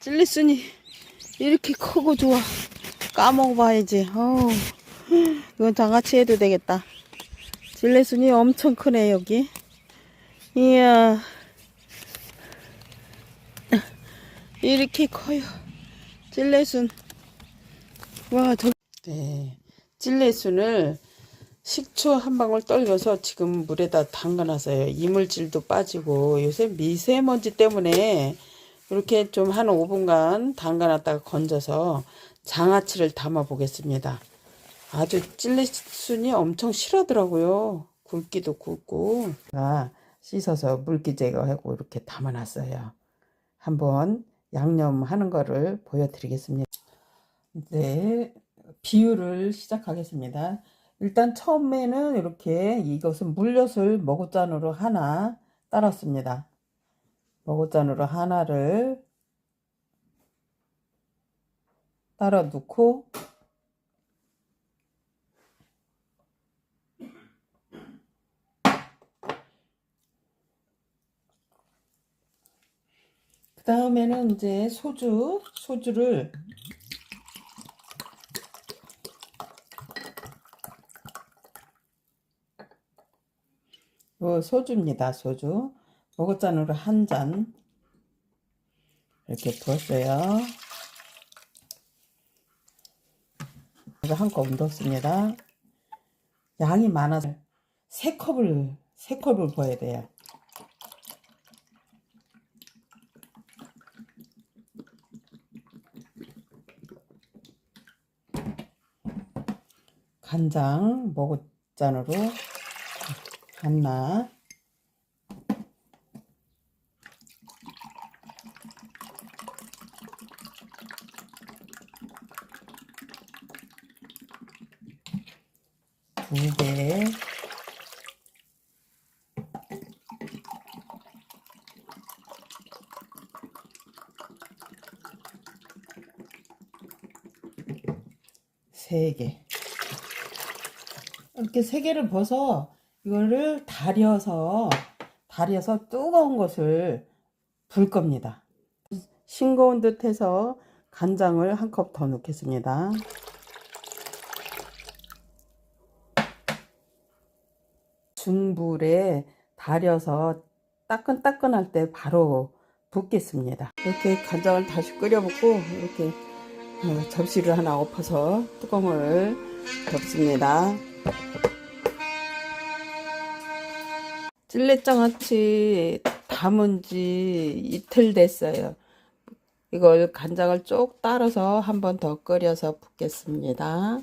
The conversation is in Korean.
찔리순이 이렇게 크고 좋아. 까먹어봐야지. 어우, 이건 장아찌 해도 되겠다. 찔레순이 엄청 크네, 여기. 이야. 이렇게 커요. 찔레순. 와, 저. 네. 찔레순을 식초 한 방울 떨궈서 지금 물에다 담가놨어요. 이물질도 빠지고 요새 미세먼지 때문에 이렇게 좀 한 5분간 담가놨다가 건져서 장아찌를 담아 보겠습니다. 아주 찔레순이 엄청 실하더라고요. 굵기도 굵고. 아, 씻어서 물기 제거하고 이렇게 담아놨어요. 한번 양념하는 거를 보여드리겠습니다. 네, 비율을 시작하겠습니다. 일단 처음에는 이렇게 이것은 물엿을 머구잔으로 하나 따랐습니다. 머구잔으로 하나를 따라 놓고 그 다음에는 이제 소주, 소주를 요 소주입니다. 소주. 머그잔으로 한 잔. 이렇게 부었어요. 그래서 한컵 넣습니다. 양이 많아서 세 컵을, 세 컵을 부어야 돼요. 간장 머그잔으로 하나 두개 세 개. 이렇게 세 개를 벗어 이거를 다려서 다려서 뜨거운 것을 불 겁니다. 싱거운 듯 해서 간장을 한 컵 더 넣겠습니다. 중불에 다려서 따끈따끈할 때 바로 붓겠습니다. 이렇게 간장을 다시 끓여붓고 이렇게 어, 접시를 하나 엎어서 뚜껑을 덮습니다. 찔레장아찌 담은 지 이틀 됐어요. 이걸 간장을 쭉 따라서 한 번 더 끓여서 붓겠습니다.